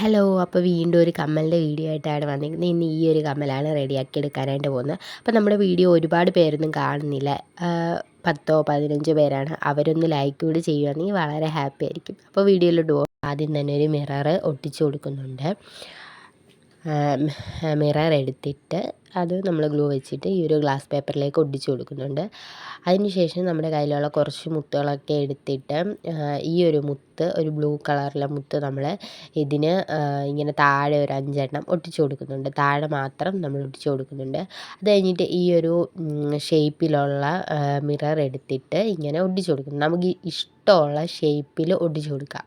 Hello അപ്പോൾ വീണ്ടും ഒരു കമ്മലിന്റെ വീഡിയോ ആയിട്ടാണ് വന്നിരിക്കുന്നത്. ഇന്ന് ഈ ഒരു കമ്മലാണ് റെഡിയാക്കി എടുക്കാനായിട്ട് പോകുന്നത്. അപ്പോൾ നമ്മുടെ വീഡിയോ ഒരുപാട് പേരൊന്നും കാണുന്നില്ല. പത്തോ പതിനഞ്ചോ പേരാണ്. അവരൊന്ന് ലൈക്ക് കൂടി ചെയ്യുകയാണെങ്കിൽ വളരെ ഹാപ്പി ആയിരിക്കും. അപ്പോൾ വീഡിയോയിലോട്ട് പോകും ആദ്യം തന്നെ ഒരു മിറർ ഒട്ടിച്ചു കൊടുക്കുന്നുണ്ട്. മിറർ എടുത്തിട്ട് അത് നമ്മൾ ഗ്ലൂ വെച്ചിട്ട് ഈ ഒരു ഗ്ലാസ് പേപ്പറിലേക്ക് ഒട്ടിച്ചു കൊടുക്കുന്നുണ്ട്. അതിനുശേഷം നമ്മുടെ കയ്യിലുള്ള കുറച്ച് മുത്തുകളൊക്കെ എടുത്തിട്ട് ഈ ഒരു മുത്ത് ഒരു ബ്ലൂ കളറിലെ മുത്ത് നമ്മൾ ഇതിന് ഇങ്ങനെ താഴെ ഒരു അഞ്ചെണ്ണം ഒട്ടിച്ചു കൊടുക്കുന്നുണ്ട്. താഴെ മാത്രം നമ്മൾ ഒട്ടിച്ചു കൊടുക്കുന്നുണ്ട്. അത് കഴിഞ്ഞിട്ട് ഈ ഒരു ഷേപ്പിലുള്ള മിറർ എടുത്തിട്ട് ഇങ്ങനെ ഒട്ടിച്ചു കൊടുക്കുന്നു. നമുക്ക് ഇഷ്ടമുള്ള ഷേപ്പിൽ ഒട്ടിച്ചു കൊടുക്കാം.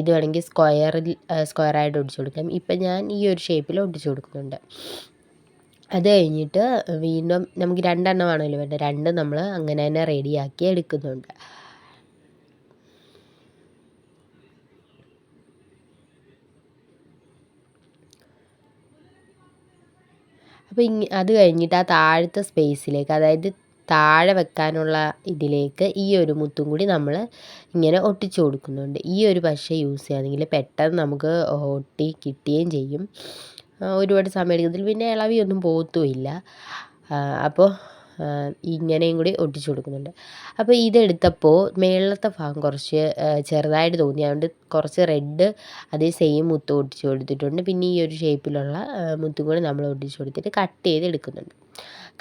ഇത് വേണമെങ്കിൽ സ്ക്വയറിൽ സ്ക്വയറായിട്ട് ഒട്ടിച്ചു കൊടുക്കാം. ഇപ്പം ഞാൻ ഈ ഒരു ഷേപ്പിൽ ഒട്ടിച്ചു കൊടുക്കുന്നുണ്ട്. അത് കഴിഞ്ഞിട്ട് വീണ്ടും നമുക്ക് രണ്ടെണ്ണമാണല്ലോ വേണ്ടത് രണ്ടും നമ്മൾ അങ്ങനെ തന്നെ റെഡിയാക്കി എടുക്കുന്നുണ്ട്. അപ്പോൾ ഇങ്ങ അത് കഴിഞ്ഞിട്ട് ആ താഴത്തെ സ്പേസിലേക്ക് അതായത് താഴെ വെക്കാനുള്ള ഇതിലേക്ക് ഈ ഒരു മുത്തും കൂടി നമ്മൾ ഇങ്ങനെ ഒട്ടിച്ചു കൊടുക്കുന്നുണ്ട്. ഈ ഒരു പശ യൂസ് ചെയ്യുകയാണെങ്കിൽ പെട്ടെന്ന് നമുക്ക് ഒട്ടി കിട്ടുകയും ചെയ്യും. ഒരുപാട് സമയം ഇതിൽ പിന്നെ ഇളവിയൊന്നും പോകത്തുമില്ല അപ്പോൾ ഇങ്ങനെയും കൂടി ഒട്ടിച്ചു കൊടുക്കുന്നുണ്ട്. അപ്പോൾ ഇതെടുത്തപ്പോൾ മേളത്തെ ഭാഗം കുറച്ച് ചെറുതായിട്ട് തോന്നി. അതുകൊണ്ട് കുറച്ച് റെഡ് അതേ സെയിം മുത്ത് ഒട്ടിച്ചു കൊടുത്തിട്ടുണ്ട്. പിന്നെ ഈ ഒരു ഷേപ്പിലുള്ള മുത്തും കൂടി നമ്മൾ ഒട്ടിച്ചു കൊടുത്തിട്ട് കട്ട് ചെയ്ത് എടുക്കുന്നുണ്ട്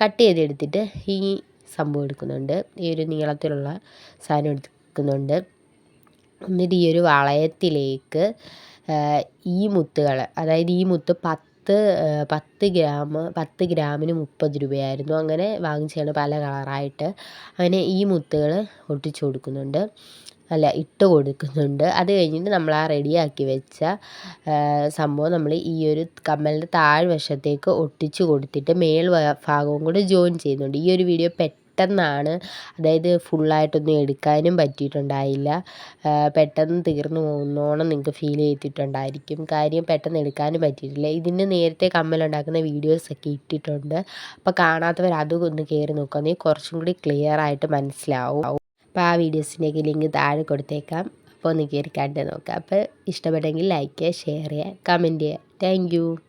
കട്ട് ചെയ്തെടുത്തിട്ട് ഈ സംഭവം എടുക്കുന്നുണ്ട്. ഈ ഒരു നീളത്തിലുള്ള സാധനം എടുക്കുന്നുണ്ട്. എന്നിട്ട് ഈ ഒരു വളയത്തിലേക്ക് ഈ മുത്തുകൾ അതായത് ഈ മുത്ത് പത്ത് പത്ത് പത്ത് ഗ്രാം പത്ത് ഗ്രാമിന് മുപ്പത് രൂപയായിരുന്നു. അങ്ങനെ വാങ്ങിച്ചാണ് പല കളറായിട്ട്. അങ്ങനെ ഈ മുത്തുകൾ ഒട്ടിച്ചു കൊടുക്കുന്നുണ്ട്. അല്ല ഇട്ട് കൊടുക്കുന്നുണ്ട്. അത് കഴിഞ്ഞിട്ട് നമ്മൾ ആ റെഡിയാക്കി വെച്ച സംഭവം നമ്മൾ ഈ ഒരു കമ്മലിന്റെ താഴ്വശത്തേക്ക് ഒട്ടിച്ചു കൊടുത്തിട്ട് മേൽ ഭാഗവും കൂടെ ജോയിൻ ചെയ്യുന്നുണ്ട്. ഈ ഒരു വീഡിയോ പെട്ടെന്നാണ്. അതായത് ഫുള്ളായിട്ടൊന്നും എടുക്കാനും പറ്റിയിട്ടുണ്ടായില്ല. പെട്ടെന്ന് തീർന്നു പോകുന്നോണം നിങ്ങൾക്ക് ഫീൽ ചെയ്തിട്ടുണ്ടായിരിക്കും. കാര്യം പെട്ടെന്ന് എടുക്കാനും പറ്റിയിട്ടില്ല. ഇതിന് നേരത്തെ കമ്മലുണ്ടാക്കുന്ന വീഡിയോസൊക്കെ ഇട്ടിട്ടുണ്ട്. അപ്പോൾ കാണാത്തവർ അതും ഒന്ന് കയറി നോക്കുകയാണെങ്കിൽ കുറച്ചും കൂടി ക്ലിയർ ആയിട്ട് മനസ്സിലാവും. അപ്പോൾ ആ വീഡിയോസിന്റെയൊക്കെ ലിങ്ക് താഴെ കൊടുത്തേക്കാം. അപ്പോൾ ഒന്ന് കയറി കണ്ട് നോക്കാം. അപ്പോൾ ഇഷ്ടപ്പെട്ടെങ്കിൽ ലൈക്ക് ചെയ്യുക ഷെയർ ചെയ്യുക കമന്റ് ചെയ്യുക താങ്ക്